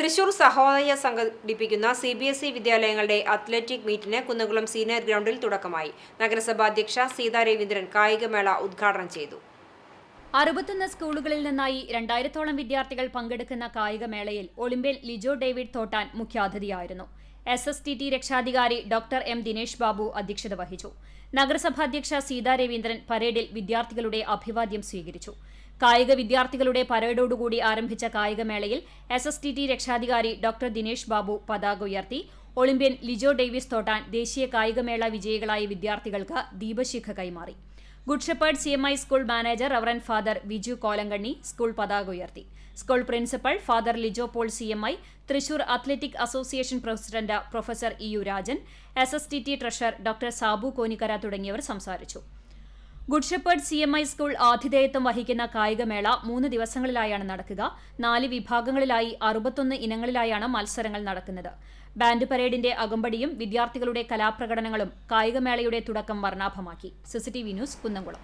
തൃശൂർ സഹോദയ സംഘടിപ്പിക്കുന്ന C B S E വിദ്യാലയങ്ങളുടെ athletic മീറ്റിന് കുന്നംകുളം സീനിയർ ഗ്രൗണ്ടിൽ തുടക്കമായി. നഗരസഭാ അധ്യക്ഷ സീതാ രവീന്ദ്രൻ കായികമേള ഉദ്ഘാടനം ചെയ്തു. അറുപത്തൊന്ന് സ്കൂളുകളിൽ നിന്നായി രണ്ടായിരത്തോളം വിദ്യാർത്ഥികൾ പങ്കെടുക്കുന്ന കായികമേളയിൽ ഒളിമ്പ്യൻ ലിജോ ഡേവിഡ് തോട്ടാൻ മുഖ്യാതിഥിയായിരുന്നു. എസ് എസ് ടി ടി രക്ഷാധികാരി ഡോക്ടർ എം ദിനേശ് ബാബു അധ്യക്ഷത വഹിച്ചു. നഗരസഭാധ്യക്ഷ സീതാ രവീന്ദ്രൻ പരേഡിൽ വിദ്യാർത്ഥികളുടെ അഭിവാദ്യം സ്വീകരിച്ചു. കായിക വിദ്യാർത്ഥികളുടെ പരേഡോടുകൂടി ആരംഭിച്ച കായികമേളയിൽ എസ് എസ് ടി ടി രക്ഷാധികാരി ഡോക്ടർ ദിനേശ് ബാബു പതാക ഉയർത്തി. ഒളിമ്പ്യൻ ലിജോ ഡേവിസ് തോട്ടാൻ ദേശീയ കായികമേള വിജയികളായ വിദ്യാർത്ഥികൾക്ക് ദീപശിഖ കൈമാറി. Good shepherd C M I school manager reverend father Viju Kolankanni school പതാക ഉയർത്തി. School principal father Lijo Paul C M I Thrissur athletic association president professor E U Rajan S S T T treasurer doctor Sabu Konikkara തുടങ്ങിയവർ സംസാരിച്ചു. Good shepherd C M I school ആതിഥേയത്വം വഹിക്കുന്ന കായികമേള മൂന്ന് ദിവസങ്ങളിലായാണ് നടക്കുക. നാല് വിഭാഗങ്ങളിലായി അറുപത്തൊന്ന് ഇനങ്ങളിലായാണ് മത്സരങ്ങൾ നടക്കുന്നത്. ബാൻഡ് പരേഡിന്റെ അകമ്പടിയും വിദ്യാർത്ഥികളുടെ കലാപ്രകടനങ്ങളും കായികമേളയുടെ തുടക്കം വർണാഭമാക്കി. CCTV news Kunnamkulam.